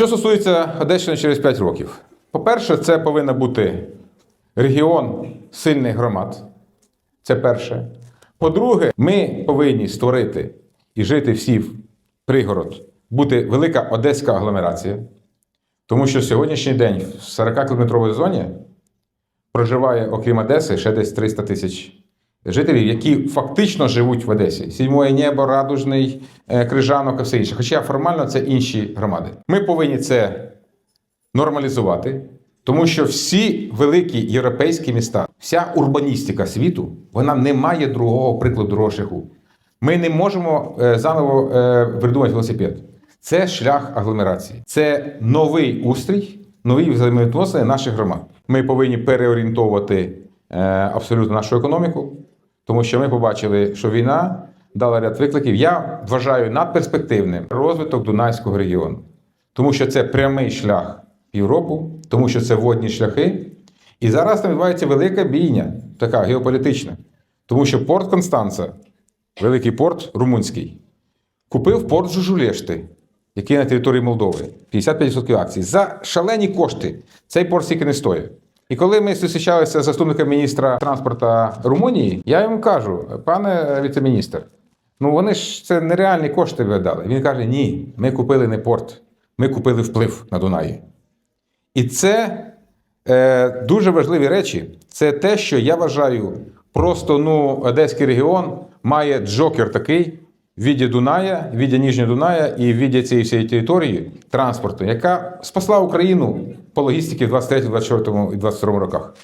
Що стосується Одещини через 5 років, по-перше, це повинен бути регіон сильних громад. Це перше. По-друге, ми повинні створити і жити всі в пригород, бути велика одеська агломерація. Тому що сьогоднішній день в 40-кілометровій зоні проживає, окрім Одеси, ще десь 300 тисяч жителів, які фактично живуть в Одесі. Сільмоє небо, Радужний, е, Крижанок і все інше. Хоча формально це інші громади. Ми повинні це нормалізувати, тому що всі великі європейські міста, вся урбаністика світу, вона не має другого прикладу шляху. Ми не можемо е, заново е, придумати велосипед. Це шлях агломерації, це новий устрій, нові взаємовідносини наших громад. Ми повинні переорієнтовувати абсолютно нашу економіку, тому що ми побачили, що війна дала ряд викликів. Я вважаю надперспективним розвиток Дунайського регіону, тому що це прямий шлях в Європу, тому що це водні шляхи. І зараз там відбувається велика бійня, така геополітична, тому що порт Констанца, великий порт румунський, купив порт Жужулешти, який на території Молдови, 55% акцій, за шалені кошти. Цей порт стільки не стоїть. І коли ми зустрічалися з заступником міністра транспорту Румунії, я йому кажу, пане віцеміністр, ну вони ж це нереальні кошти видали. Він каже: ні, ми купили не порт, ми купили вплив на Дунаї. І це е, дуже важливі речі. Це те, що я вважаю, просто ну, Одеський регіон має джокер такий в віді Дуная, в віді Ніжнього Дуная і в віді цієї всієї території транспорту, яка спасла Україну по логістиці в 23, 24 і 22 роках.